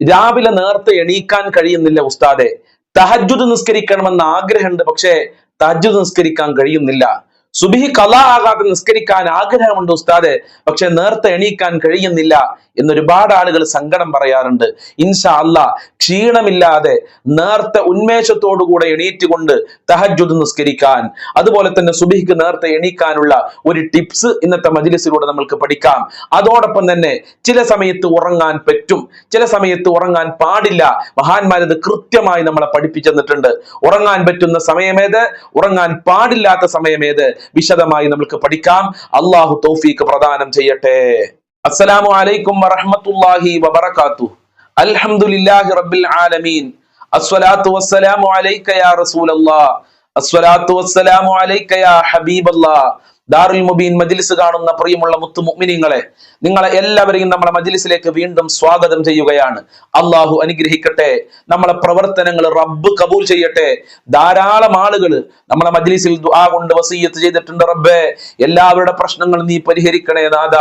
രാവിലെ നേരത്തെ എണീക്കാൻ കഴിയുന്നില്ല ഉസ്താദെ. തഹജുദ് നിസ്കരിക്കണമെന്ന് ആഗ്രഹമുണ്ട് പക്ഷേ തഹജുദ് നിസ്കരിക്കാൻ കഴിയുന്നില്ല. സുബിഹി കല ആകാതെ നിസ്കരിക്കാൻ ആഗ്രഹമുണ്ട് ഉസ്താദെ പക്ഷെ നേരത്തെ എണീക്കാൻ കഴിയുന്നില്ല എന്നൊരുപാട് ആളുകൾ സങ്കടം പറയാറുണ്ട്. ഇൻഷാ അല്ല ക്ഷീണമില്ലാതെ നേരത്തെ ഉന്മേഷത്തോടുകൂടെ എണീറ്റുകൊണ്ട് തഹജുദ് നിസ്കരിക്കാൻ അതുപോലെ തന്നെ സുബിഹിക്ക് നേരത്തെ എണീക്കാനുള്ള ഒരു ടിപ്സ് ഇന്നത്തെ മജിലിസിലൂടെ നമ്മൾക്ക് പഠിക്കാം. അതോടൊപ്പം തന്നെ ചില സമയത്ത് ഉറങ്ങാൻ പറ്റും ചില സമയത്ത് ഉറങ്ങാൻ പാടില്ല. മഹാന്മാരത് കൃത്യമായി നമ്മളെ പഠിപ്പിച്ചു തന്നിട്ടുണ്ട് ഉറങ്ങാൻ പറ്റുന്ന സമയമേത്? ഉറങ്ങാൻ പാടില്ലാത്ത സമയമേത്? വിശദമായി നമുക്ക് പഠിക്കാം. അള്ളാഹു തൗഫീഖ് പ്രദാനം ചെയ്യട്ടെ. അസ്സലാമു അലൈക്കും വറഹ്മത്തുള്ളാഹി വബറകാതുഹു. അൽഹംദുലില്ലാഹി റബ്ബിൽ ആലമീൻ. അസ്സലാത്തു വസ്സലാമു അലൈക യാ റസൂലല്ലാഹ് അസ്സലാത്തു വസ്സലാമു അലൈക യാ ഹബീബല്ലാഹ് ദാറുൽ മുബീൻ മജ്ലിസ് കാണുന്ന പ്രിയമുള്ള മുത്തു മുഗ്മിനിങ്ങളെ നിങ്ങളെ എല്ലാവരെയും നമ്മളെ മജ്ലിസിലേക്ക് വീണ്ടും സ്വാഗതം ചെയ്യുകയാണ്. അള്ളാഹു അനുഗ്രഹിക്കട്ടെ. നമ്മളെ പ്രവർത്തനങ്ങൾ റബ്ബ് കബൂൽ ചെയ്യട്ടെ. ധാരാളം ആളുകൾ നമ്മളെ മജ്ലിസിൽ ദുആ കൊണ്ട് വസീയത്ത് ചെയ്തിട്ടുണ്ട് റബ്ബേ. എല്ലാവരുടെ പ്രശ്നങ്ങൾ നീ പരിഹരിക്കണേ നാഥ.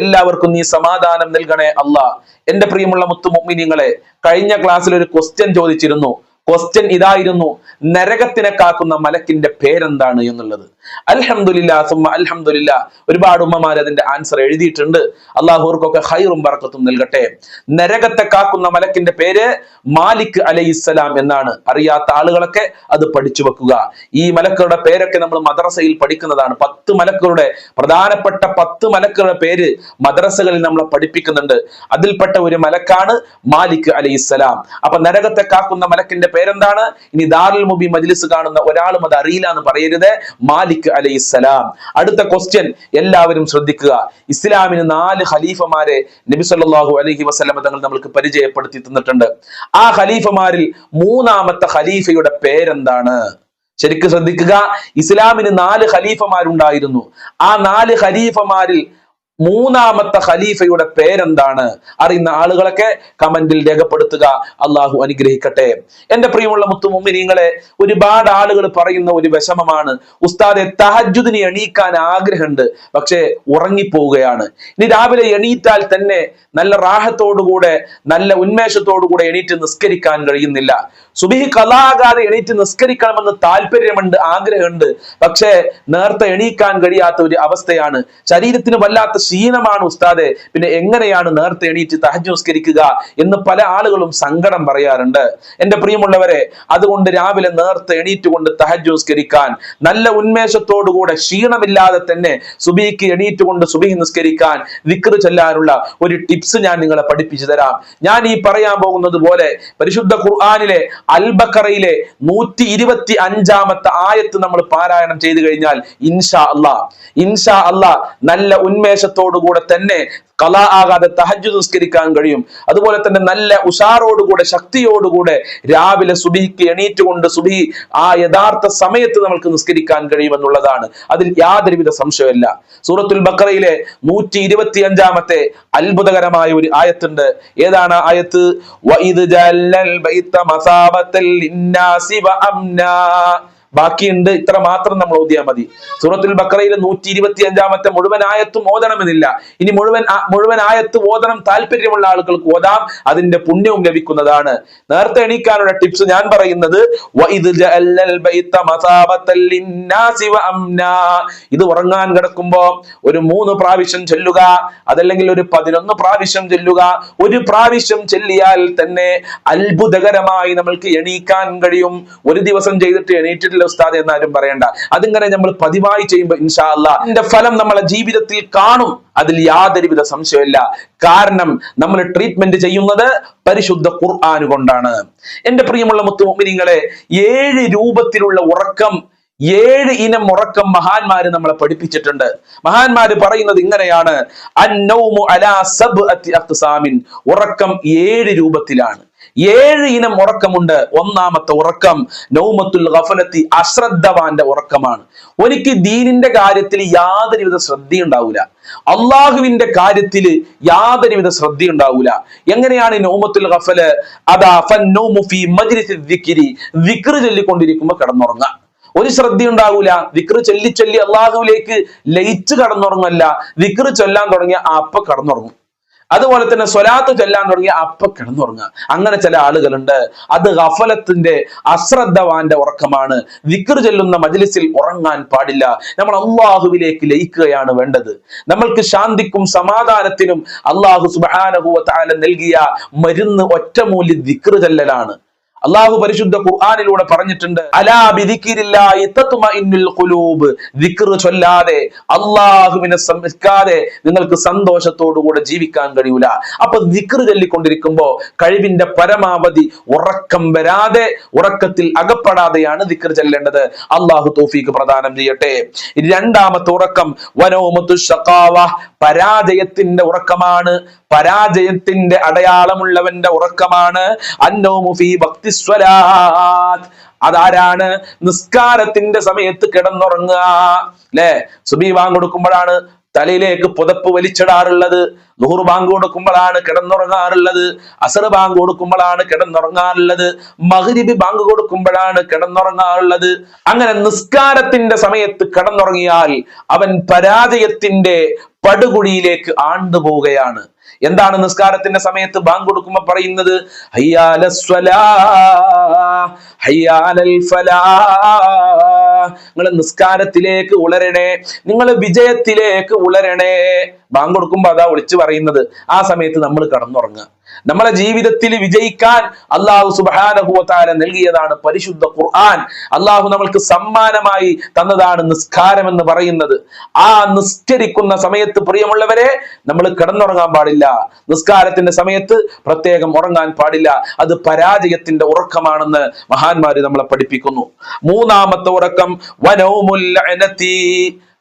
എല്ലാവർക്കും നീ സമാധാനം നൽകണേ അള്ളാ എന്റെ പ്രിയമുള്ള മുത്തു മുഗ്മിനിങ്ങളെ കഴിഞ്ഞ ക്ലാസ്സിൽ ഒരു ക്വസ്റ്റ്യൻ ചോദിച്ചിരുന്നു. ക്വസ്റ്റ്യൻ ഇതായിരുന്നു നരകത്തിനെ കാക്കുന്ന മലക്കിന്റെ പേരെന്താണ് എന്നുള്ളത്. അൽഹംദുലില്ല സുമ അൽഹംദുലില്ല. ഒരുപാട് ഉമ്മമാർ അതിന്റെ ആൻസർ എഴുതിയിട്ടുണ്ട്. അള്ളാഹുർക്കൊക്കെ ഹൈറും പറക്കത്തും നൽകട്ടെ. നരകത്തെ കാക്കുന്ന മലക്കിന്റെ പേര് മാലിക് അലൈഹിസ്സലാം എന്നാണ്. അറിയാത്ത ആളുകളൊക്കെ അത് പഠിച്ചു വെക്കുക. ഈ മലക്കുകളുടെ പേരൊക്കെ നമ്മൾ മദ്രസയിൽ പഠിക്കുന്നതാണ്. പത്ത് മലക്കുകളുടെ പ്രധാനപ്പെട്ട പത്ത് മലക്കുകളുടെ പേര് മദ്രസകളിൽ നമ്മളെ പഠിപ്പിക്കുന്നുണ്ട്. അതിൽപ്പെട്ട ഒരു മലക്കാണ് മാലിക് അലൈഹിസ്സലാം. അപ്പൊ നരകത്തെ കാക്കുന്ന മലക്കിന്റെ പേരെന്താണ്? ഇനി ദാറുൽ മുബി മജ്ലിസ് കാണുന്ന ഒരാളും അത് അറിയില്ല എന്ന് പറയരുത്. മാലിക് അലൈഹിസ്സലാം. അടുത്ത ക്വസ്റ്റ്യൻ എല്ലാവരും ശ്രദ്ധിക്കുക. ഇസ്ലാമിന് നാല് ഖലീഫമാരെ നബി സല്ലല്ലാഹു അലൈഹി വസല്ലമ തങ്ങൾ നമ്മൾക്ക് പരിചയപ്പെടുത്തി തന്നിട്ടുണ്ട്. ആ ഖലീഫമാരിൽ മൂന്നാമത്തെ ഖലീഫയുടെ പേരെന്താണ്? ശരിക്കും ശ്രദ്ധിക്കുക. ഇസ്ലാമിന് നാല് ഖലീഫമാരുണ്ടായിരുന്നു. ആ നാല് ഖലീഫമാരിൽ മൂന്നാമത്തെ ഖലീഫയുടെ പേരെന്താണ്? അറിയുന്ന ആളുകളൊക്കെ കമന്റിൽ രേഖപ്പെടുത്തുക. അള്ളാഹു അനുഗ്രഹിക്കട്ടെ. എന്റെ പ്രിയമുള്ള മുത്തുമുമ്മിനിങ്ങളെ ഒരുപാട് ആളുകൾ പറയുന്ന ഒരു വിഷമമാണ്. ഉസ്താദെ തഹജുദിനെ എണീക്കാൻ ആഗ്രഹമുണ്ട്. പക്ഷേ ഉറങ്ങിപ്പോവുകയാണ്. ഇനി രാവിലെ എണീറ്റാൽ തന്നെ നല്ല റാഹത്തോടുകൂടെ നല്ല ഉന്മേഷത്തോടുകൂടെ എണീറ്റ് നിസ്കരിക്കാൻ കഴിയുന്നില്ല. സുബിഹി കലാകാതെ എണീറ്റ് നിസ്കരിക്കണമെന്ന് താല്പര്യമുണ്ട് ആഗ്രഹമുണ്ട്. പക്ഷേ നേരത്തെ എണീക്കാൻ കഴിയാത്ത ഒരു അവസ്ഥയാണ്. ശരീരത്തിന് വല്ലാത്ത ക്ഷീണമാണ് ഉസ്താദെ. പിന്നെ എങ്ങനെയാണ് നേരത്തെ എണീറ്റ് തഹജ് നിസ്കരിക്കുക എന്ന് പല ആളുകളും സങ്കടം പറയാറുണ്ട്. എന്റെ പ്രിയമുള്ളവരെ അതുകൊണ്ട് രാവിലെ നേരത്തെ എണീറ്റ് കൊണ്ട് തഹജ് നിസ്കരിക്കാൻ നല്ല ഉന്മേഷത്തോടുകൂടെ ക്ഷീണമില്ലാതെ തന്നെ സുബിക്ക് എണീറ്റ് കൊണ്ട് സുബിഹി നിസ്കരിക്കാൻ വിക്ർ ചെല്ലാനുള്ള ഒരു ടിപ്സ് ഞാൻ നിങ്ങളെ പഠിപ്പിച്ചു തരാം. ഞാൻ ഈ പറയാൻ പോകുന്നത് പോലെ പരിശുദ്ധ ഖുർആാനിലെ അൽബക്കറയിലെ നൂറ്റി ഇരുപത്തി അഞ്ചാമത്തെ ആയത്ത് നമ്മൾ പാരായണം ചെയ്തു കഴിഞ്ഞാൽ ഇൻഷാ അള്ളാ ഇൻഷാ അള്ളാ നല്ല ഉന്മേഷത്തോടുകൂടെ തന്നെ കല ആകാതെ തഹജ് നിസ്കരിക്കാൻ കഴിയും. അതുപോലെ തന്നെ നല്ല ഉഷാറോടുകൂടെ ശക്തിയോടുകൂടെ രാവിലെ സുബിക്ക് എണീറ്റുകൊണ്ട് സുബി ആ യഥാർത്ഥ സമയത്ത് നമുക്ക് നിസ്കരിക്കാൻ കഴിയുമെന്നുള്ളതാണ്. അതിൽ യാതൊരുവിധ സംശയമില്ല സൂറത്തുൽ ബക്കറയിലെ നൂറ്റി ഇരുപത്തി അഞ്ചാമത്തെ അത്ഭുതകരമായ ഒരു ആയത്തുണ്ട്. ഏതാണ് ആയത്ത്? വഇദ് ജല്ലൽ رحمة للناس وأمنا. ബാക്കിയുണ്ട്. ഇത്ര മാത്രം നമ്മൾ ഓതിയാൽ മതി. സൂറത്തുൽ ബക്കറയിലെ നൂറ്റി ഇരുപത്തി അഞ്ചാമത്തെ മുഴുവൻ ആയത്തും ഓതണമെന്നില്ല. ഇനി മുഴുവൻ മുഴുവൻ ആയത്ത് ഓതണം താല്പര്യമുള്ള ആളുകൾക്ക് ഓതാം. അതിന്റെ പുണ്യവും ലഭിക്കുന്നതാണ്. നേരത്തെ എണീക്കാനുള്ള ടിപ്സ് ഞാൻ പറയുന്നത്. ഇത് ഉറങ്ങാൻ കിടക്കുമ്പോ ഒരു മൂന്ന് പ്രാവശ്യം ചൊല്ലുക അതല്ലെങ്കിൽ ഒരു പതിനൊന്ന് പ്രാവശ്യം ചൊല്ലുക. ഒരു പ്രാവശ്യം ചൊല്ലിയാൽ തന്നെ അത്ഭുതകരമായി നമ്മൾക്ക് എണീക്കാൻ കഴിയും. ഒരു ദിവസം ചെയ്തിട്ട് എണീറ്റിട്ടില്ല ഉസ്താദ് എന്നാരും പറയണ്ട. അതിങ്ങനെ നമ്മൾ പതിവായി ചെയ്യുമ്പോൾ ഇൻഷാ അല്ലാ അതിന്റെ ഫലം നമ്മളെ ജീവിതത്തിൽ കാണും. അതിൽ യാതൊരുവിധ സംശയമില്ല കാരണം നമ്മൾ ട്രീറ്റ്മെന്റ് ചെയ്യുന്നത് പരിശുദ്ധ ഖുർആൻ കൊണ്ടാണ്. എന്റെ പ്രിയമുള്ള മുത്തുമോമിനിങ്ങളെ ഏഴ് രൂപത്തിലുള്ള ഉറക്കം ഏഴ് ഇനം ഉറക്കം മഹാന്മാര് നമ്മളെ പഠിപ്പിച്ചിട്ടുണ്ട്. മഹാന്മാര് പറയുന്നത് ഇങ്ങനെയാണ്. ഉറക്കം ഏഴ് രൂപത്തിലാണ്. ഏഴ് ഇനം ഉറക്കമുണ്ട്. ഒന്നാമത്തെ ഉറക്കം നൗമത്തുൽ ഗഫലത്തി അശ്രദ്ധവാന്റെ ഉറക്കമാണ്. ഒരിക്കൽ ദീനിന്റെ കാര്യത്തിൽ യാതൊരുവിധ ശ്രദ്ധയുണ്ടാവൂല. അള്ളാഹുവിന്റെ കാര്യത്തിൽ യാതൊരുവിധ ശ്രദ്ധയുണ്ടാവൂല. എങ്ങനെയാണ് നൗമത്തുൽ ഗഫൽ? അതാ ഫീ മജ്ലിസി ദിക്രി. ദിക്ർ ചൊല്ലിക്കൊണ്ടിരിക്കുമ്പോൾ കിടന്നുറങ്ങുക ഒരു ശ്രദ്ധയുണ്ടാവൂല. വിക്ർ ചൊല്ലി ചൊല്ലി അള്ളാഹുവിലേക്ക് ലയിച്ച് കടന്നുറങ്ങല്ല. വിക്ർ ചൊല്ലാൻ തുടങ്ങിയ അപ്പ കടന്നുറങ്ങും. അതുപോലെ തന്നെ സ്വലാത്ത് ചൊല്ലാൻ തുടങ്ങി അപ്പ കിടന്നുറങ്ങുക. അങ്ങനെ ചില ആളുകളുണ്ട്. അത് ഗഫലത്തിന്റെ അശ്രദ്ധവാന്റെ ഉറക്കമാണ്. വിക്ർ ചൊല്ലുന്ന മജ്ലിസിൽ ഉറങ്ങാൻ പാടില്ല. നമ്മൾ അള്ളാഹുവിലേക്ക് ലയിക്കുകയാണ് വേണ്ടത്. നമ്മൾക്ക് ശാന്തിക്കും സമാധാനത്തിനും അള്ളാഹു സുബാനഹുവ താല നൽകിയ മരുന്ന് ഒറ്റമൂലി വിക്ർ ചൊല്ലലാണ്. അള്ളാഹു പരിശുദ്ധ ഖുർആാനിലൂടെ പറഞ്ഞിട്ടുണ്ട് ചൊല്ലാതെ അള്ളാഹുവിനെ സംസ്കാതെ നിങ്ങൾക്ക് സന്തോഷത്തോടുകൂടെ ജീവിക്കാൻ കഴിയൂല. അപ്പൊ ദിക്ർ ചൊല്ലിക്കൊണ്ടിരിക്കുമ്പോ കഴിവിന്റെ പരമാവധി ഉറക്കം വരാതെ ഉറക്കത്തിൽ അകപ്പെടാതെയാണ് ദിക്ർ ചെല്ലേണ്ടത്. അള്ളാഹു തോഫീക്ക് പ്രദാനം ചെയ്യട്ടെ. രണ്ടാമത്തെ ഉറക്കം വനോമത്തു പരാജയത്തിന്റെ ഉറക്കമാണ്. പരാജയത്തിന്റെ അടയാളമുള്ളവന്റെ ഉറക്കമാണ്. അന്നോമുഫി ഭക്തിസ്വലാത്ത് അതാരാണ്? നിസ്കാരത്തിന്റെ സമയത്ത് കിടന്നുറങ്ങുക. അല്ലെ? സുബി ബാങ്ക് കൊടുക്കുമ്പോഴാണ് തലയിലേക്ക് പുതപ്പ് വലിച്ചിടാറുള്ളത്. നൂറ് ബാങ്ക് കൊടുക്കുമ്പോഴാണ് കിടന്നുറങ്ങാറുള്ളത്. അസർ ബാങ്ക് കൊടുക്കുമ്പോഴാണ് കിടന്നുറങ്ങാറുള്ളത്. മഹരിബി ബാങ്ക് കൊടുക്കുമ്പോഴാണ് കിടന്നുറങ്ങാറുള്ളത്. അങ്ങനെ നിസ്കാരത്തിന്റെ സമയത്ത് കിടന്നുറങ്ങിയാൽ അവൻ പരാജയത്തിന്റെ പടുകുഴിയിലേക്ക് ആണ്ടുപോവുകയാണ്. എന്താണ് നിസ്കാരത്തിന്റെ സമയത്ത് ബാങ്ക് കൊടുക്കുമ്പോ പറയുന്നത്? നിങ്ങൾ നിസ്കാരത്തിലേക്ക് ഉളരണേ നിങ്ങൾ വിജയത്തിലേക്ക് ഉളരണേ. ബാങ്ക് കൊടുക്കുമ്പോൾ അതാ വിളിച്ചു പറയുന്നത്. ആ സമയത്ത് നമ്മൾ കടന്നുറങ്ങുക. നമ്മളെ ജീവിതത്തിൽ വിജയിക്കാൻ അള്ളാഹു സുബാനഹുവത്താല നൽകിയതാണ് പരിശുദ്ധ ഖുർആൻ. അള്ളാഹു നമ്മൾക്ക് സമ്മാനമായി തന്നതാണ് നിസ്കാരം എന്ന് പറയുന്നത്. ആ നിസ്കരിക്കുന്ന സമയത്ത് പ്രിയമുള്ളവരെ നമ്മൾ കിടന്നുറങ്ങാൻ പാടില്ല. നിസ്കാരത്തിന്റെ സമയത്ത് പ്രത്യേകം ഉറങ്ങാൻ പാടില്ല. അത് പരാജയത്തിന്റെ ഉറക്കമാണെന്ന് മഹാന്മാര് നമ്മളെ പഠിപ്പിക്കുന്നു. മൂന്നാമത്തെ ഉറക്കം വനവുമുല്ല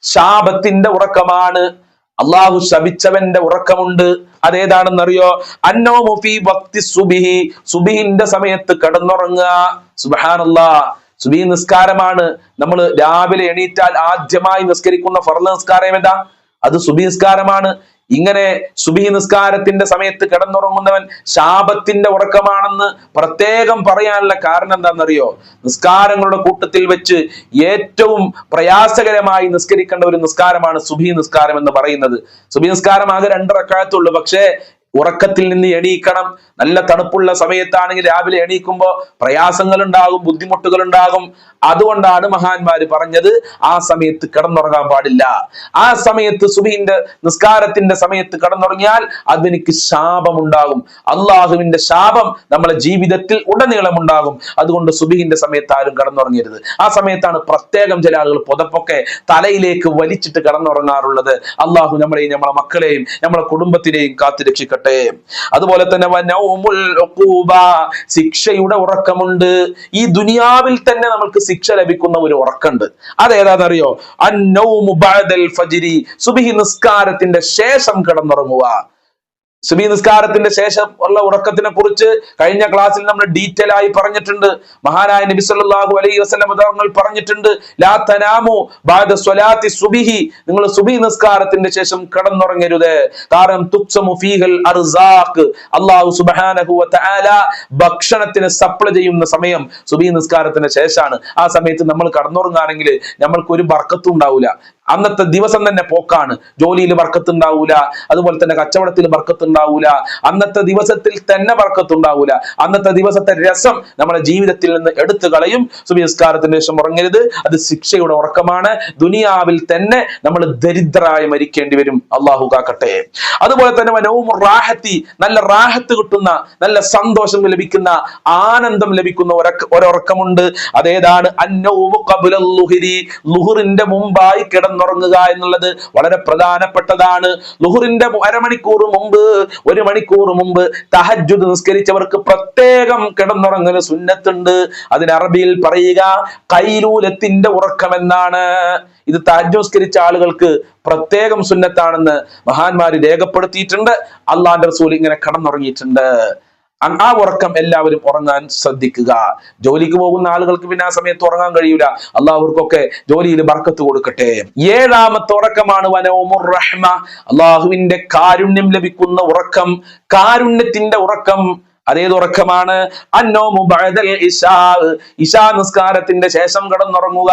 ശാപത്തിന്റെ ഉറക്കമാണ്. അള്ളാഹു ശപിച്ചവന്റെ ഉറക്കമുണ്ട്. അതേതാണെന്നറിയോ? അന്നോമുഫി ഭക്തി സുബിഹി. സുബിഹിന്റെ സമയത്ത് കടന്നുറങ്ങുക. സുബഹാനല്ലാ. സുബി നിസ്കാരമാണ്. നമ്മൾ രാവിലെ എണീറ്റാൽ ആദ്യമായി നിസ്കരിക്കുന്ന ഫർൾ നിസ്കാരം ഏതാ? അത് സുബി നിസ്കാരമാണ്. ഇങ്ങനെ സുബഹി നിസ്കാരത്തിന്റെ സമയത്ത് കിടന്നുറങ്ങുന്നവൻ ശാപത്തിന്റെ ഉറക്കമാണെന്ന് പ്രത്യേകം പറയാനുള്ള കാരണം എന്താണെന്നറിയോ? നിസ്കാരങ്ങളുടെ കൂട്ടത്തിൽ വെച്ച് ഏറ്റവും പ്രയാസകരമായി നിസ്കരിക്കേണ്ട ഒരു നിസ്കാരമാണ് സുബി നിസ്കാരം എന്ന് പറയുന്നത്. സുബി നിസ്കാരം ആകെ രണ്ടറക്കാലത്തുള്ളൂ പക്ഷേ ഉറക്കത്തിൽ നിന്ന് എണീക്കണം. നല്ല തണുപ്പുള്ള സമയത്താണെങ്കിൽ രാവിലെ എണീക്കുമ്പോൾ പ്രയാസങ്ങൾ ഉണ്ടാകും ബുദ്ധിമുട്ടുകൾ ഉണ്ടാകും അതുകൊണ്ടാണ് മഹാന്മാര് പറഞ്ഞത് ആ സമയത്ത് കിടന്നുറങ്ങാൻ പാടില്ല. ആ സമയത്ത് സുബിന്റെ നിസ്കാരത്തിന്റെ സമയത്ത് കിടന്നുറങ്ങിയാൽ അതിനിക്ക് ശാപമുണ്ടാകും. അള്ളാഹുവിന്റെ ശാപം നമ്മളെ ജീവിതത്തിൽ ഉടനീളം ഉണ്ടാകും അതുകൊണ്ട് സുബിഹിന്റെ സമയത്ത് ആരും കിടന്നുറങ്ങരുത്. ആ സമയത്താണ് പ്രത്യേകം ചില ആളുകൾ പുതപ്പൊക്കെ തലയിലേക്ക് വലിച്ചിട്ട് കിടന്നുറങ്ങാറുള്ളത്. അള്ളാഹു നമ്മളെയും നമ്മളെ മക്കളെയും നമ്മളെ കുടുംബത്തിനെയും കാത്തു രക്ഷിക്കട്ടെ അതുപോലെ തന്നെ ശിക്ഷയുടെ ഉറക്കമുണ്ട്. ഈ ദുനിയാവിൽ തന്നെ നമുക്ക് ശിക്ഷ ലഭിക്കുന്ന ഒരു ഉറക്കമുണ്ട്. അതേതാണെന്നറിയോ? സുബ്ഹി നിസ്കാരത്തിന്റെ ശേഷം കിടന്നുറങ്ങുക. സുബി നിസ്കാരത്തിന്റെ ശേഷം ഉള്ള ഉറക്കത്തിനെ കുറിച്ച് കഴിഞ്ഞ ക്ലാസ്സിൽ നമ്മൾ ഡീറ്റെയിൽ ആയി പറഞ്ഞിട്ടുണ്ട്. മഹാനായ നബി സല്ലല്ലാഹു അലൈഹി വസല്ലം തങ്ങൾ പറഞ്ഞിട്ടുണ്ട്. ലാ തനാമു ബാദ സ്വലാത്തി സുബിഹി. നിങ്ങൾ സുബി നിസ്കാരത്തിന്റെ ശേഷം കിടന്നുറങ്ങരുത്. കാരണം തുക്സമു ഫീഹൽ അർസാഖ്. അല്ലാഹു സുബ്ഹാനഹു വ തആല ഭക്ഷണത്തിന് സപ്ലൈ ചെയ്യുന്ന സമയം സുബി നിസ്കാരത്തിന്റെ ശേഷമാണ്. ആ സമയത്ത് നമ്മൾ കടന്നുറങ്ങാണെങ്കിൽ നമ്മൾക്ക് ഒരു ബർക്കത്തും ഉണ്ടാവില്ല അന്നത്തെ ദിവസം തന്നെ പോക്കാണ്. ജോലിയിൽ ബർക്കത്ത് ഉണ്ടാവൂല അതുപോലെ തന്നെ കച്ചവടത്തിൽ ബർക്കത്ത് ഉണ്ടാവൂല അന്നത്തെ ദിവസത്തിൽ തന്നെ ബർക്കത്ത് ഉണ്ടാവൂല അന്നത്തെ ദിവസത്തെ രസം നമ്മുടെ ജീവിതത്തിൽ നിന്ന് എടുത്തു കളയും. സുവിസ്കാരത്തിന് ശേഷം ഉറങ്ങരുത്. അത് ശിക്ഷയുടെ ഉറക്കമാണ്. ദുനിയാവിൽ തന്നെ നമ്മൾ ദരിദ്രരായി മരിക്കേണ്ടി വരും. അള്ളാഹു കാക്കട്ടെ. അതുപോലെ തന്നെ മനവും റാഹത്തി നല്ല റാഹത്ത് കിട്ടുന്ന നല്ല സന്തോഷം ലഭിക്കുന്ന ആനന്ദം ലഭിക്കുന്ന ഒരക്കമുണ്ട് അതേതാണ് അന്നവും ലുഹുറിന്റെ മുമ്പായി കിടന്നുറങ്ങുക എന്നുള്ളത് വളരെ പ്രധാനപ്പെട്ടതാണ്. ലുഹുറിന്റെ അരമണിക്കൂർ മുമ്പ് ഒരു മണിക്കൂർ മുമ്പ് തഹജുദ് നിസ്കരിച്ചവർക്ക് പ്രത്യേകം കിടന്നുറങ്ങുന്ന സുന്നത്തുണ്ട്. അതിന് അറബിയിൽ പറയുക കൈലൂലത്തിന്റെ ഉറക്കം എന്നാണ് ഇത് തഹജ് നിസ്കരിച്ച ആളുകൾക്ക് പ്രത്യേകം സുന്നത്താണെന്ന് മഹാന്മാര് രേഖപ്പെടുത്തിയിട്ടുണ്ട്. അള്ളാന്റെ റസൂൽ ഇങ്ങനെ കടന്നുറങ്ങിയിട്ടുണ്ട്. ആ ഉറക്കം എല്ലാവരും ഉറങ്ങാൻ ശ്രദ്ധിക്കുക. ജോലിക്ക് പോകുന്ന ആളുകൾക്ക് പിന്നെ ആ സമയത്ത് ഉറങ്ങാൻ കഴിയൂല. അള്ളാഹുർക്കൊക്കെ ജോലിയിൽ ബർക്കത്ത് കൊടുക്കട്ടെ. ഏഴാമത്തെ ഉറക്കമാണ് വനവുമുർ റഹ്മ. അള്ളാഹുവിന്റെ കാരുണ്യം ലഭിക്കുന്ന ഉറക്കം കാരുണ്യത്തിന്റെ ഉറക്കം. അതേത് ഉറക്കമാണ്? അന്നോമു ബഅദൽ ഇശാ നിസ്കാരത്തിന്റെ ശേഷം കിടന്നുറങ്ങുക.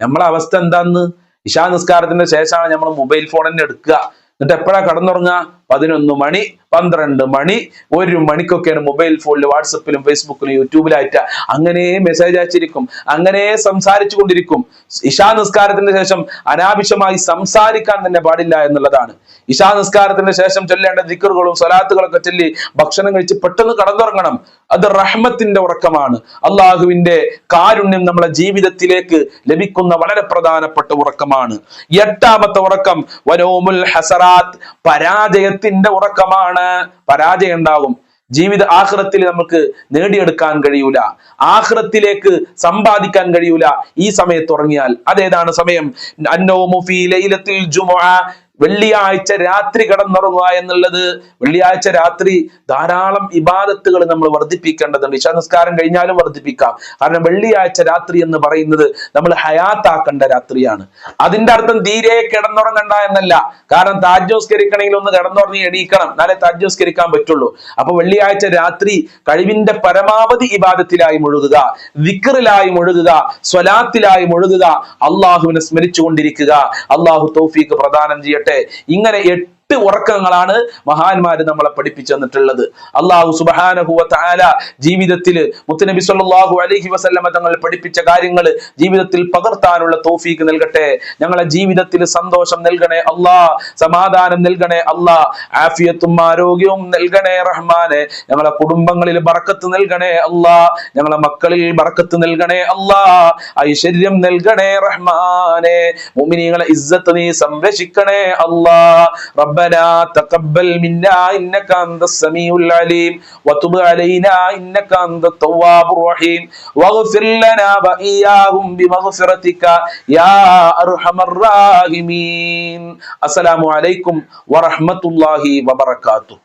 നമ്മളെ അവസ്ഥ എന്താന്ന്? ഇശാ നിസ്കാരത്തിന്റെ ശേഷമാണ് നമ്മൾ മൊബൈൽ ഫോൺ തന്നെ എടുക്കുക. എന്നിട്ട് എപ്പോഴാ കടന്നുറങ്ങുക? പതിനൊന്ന് മണി. പന്ത്രണ്ട് മണി ഒരു മണിക്കൊക്കെയാണ് മൊബൈൽ ഫോണിൽ വാട്സപ്പിലും ഫേസ്ബുക്കിലും യൂട്യൂബിലായിട്ട് അങ്ങനെ മെസ്സേജ് അയച്ചിരിക്കും. അങ്ങനെ സംസാരിച്ചു കൊണ്ടിരിക്കും. ഇഷാ നിസ്കാരത്തിന് ശേഷം അനാവശ്യമായി സംസാരിക്കാൻ തന്നെ പാടില്ല എന്നുള്ളതാണ്. ഇഷാ നിസ്കാരത്തിന് ശേഷം ചൊല്ലേണ്ട ദിക്കറുകളും സ്വലാത്തുകളൊക്കെ ചൊല്ലി ഭക്ഷണം കഴിച്ച് പെട്ടെന്ന് കടന്നുറങ്ങണം. അത് റഹ്മത്തിന്റെ ഉറക്കമാണ്. അള്ളാഹുവിന്റെ കാരുണ്യം നമ്മളെ ജീവിതത്തിലേക്ക് ലഭിക്കുന്ന വളരെ പ്രധാനപ്പെട്ട ഉറക്കമാണ്. എട്ടാമത്തെ ഉറക്കം വനോമുൽ ഹസറാത്ത് പരാജയത്തിന്റെ ഉറക്കമാണ്. പരാജയം ഉണ്ടാകും ജീവിത ആഹ്റത്തിൽ നമുക്ക് നേടിയെടുക്കാൻ കഴിയൂല. ആഹ്റത്തിലേക്ക് സമ്പാദിക്കാൻ കഴിയൂല. ഈ സമയത്ത് ഉറങ്ങിയാൽ അതേതാണ് സമയം? വെള്ളിയാഴ്ച രാത്രി കടന്നുറങ്ങുക എന്നുള്ളത് വെള്ളിയാഴ്ച രാത്രി ധാരാളം ഇബാദത്തുകൾ നമ്മൾ വർദ്ധിപ്പിക്കേണ്ടതുണ്ട്. ഇശാ നിസ്കാരം കഴിഞ്ഞാലും വർദ്ധിപ്പിക്കാം. കാരണം വെള്ളിയാഴ്ച രാത്രി എന്ന് പറയുന്നത് നമ്മൾ ഹയാത്താക്കേണ്ട രാത്രിയാണ്. അതിന്റെ അർത്ഥം തീരെ കിടന്നുറങ്ങണ്ട എന്നല്ല. കാരണം താജ്യോസ്കരിക്കണമെങ്കിൽ ഒന്ന് കിടന്നുറങ്ങി എണീക്കണം. എന്നാലേ താജ്യോസ്കരിക്കാൻ പറ്റുള്ളൂ. അപ്പൊ വെള്ളിയാഴ്ച രാത്രി കഴിവിന്റെ പരമാവധി ഇബാദത്തിലായി മുഴുകുക വിക്റിലായി മുഴുകുക സ്വലാത്തിലായി മുഴുകുക. അള്ളാഹുവിനെ സ്മരിച്ചുകൊണ്ടിരിക്കുക. അള്ളാഹു തൗഫീഖ് പ്രദാനം ചെയ്യട്ടെ. ഇങ്ങനെ എട്ട് ഉറക്കങ്ങളാണ് മഹാന്മാര് നമ്മളെ പഠിപ്പിച്ചു തന്നിട്ടുള്ളത്. അള്ളാഹു സുബാനഹുവ താല ജീവിതത്തിൽ മുത്തനബി സല്ലല്ലാഹു അലഹി വസല്ലമ തങ്ങൾ പഠിപ്പിച്ച കാര്യങ്ങൾ ജീവിതത്തിൽ പകർത്താനുള്ള തോഫീക്ക് നൽകട്ടെ. ഞങ്ങളെ ജീവിതത്തിൽ സന്തോഷം നൽകണേ അള്ളാ സമാധാനം നൽകണേ അള്ളാ ആഫിയത്തും ആരോഗ്യവും നൽകണേ റഹ്മാനെ. ഞങ്ങളെ കുടുംബങ്ങളിൽ ബറക്കത്ത് നൽകണേ അള്ളാ ഞങ്ങളെ മക്കളിൽ ബറക്കത്ത് നൽകണേ അള്ളാ ഐശ്വര്യം നൽകണേ റഹ്മാനെ. മുഅ്മിനീങ്ങളെ ഇസ്സത്ത് നീ സംരക്ഷിക്കണേ അള്ളാ ربنا تقبل منا انك انت السميع العليم وتب علينا انك انت التواب الرحيم واغفر لنا واياهم بمغفرتك يا ارحم الراحمين السلام عليكم ورحمه الله وبركاته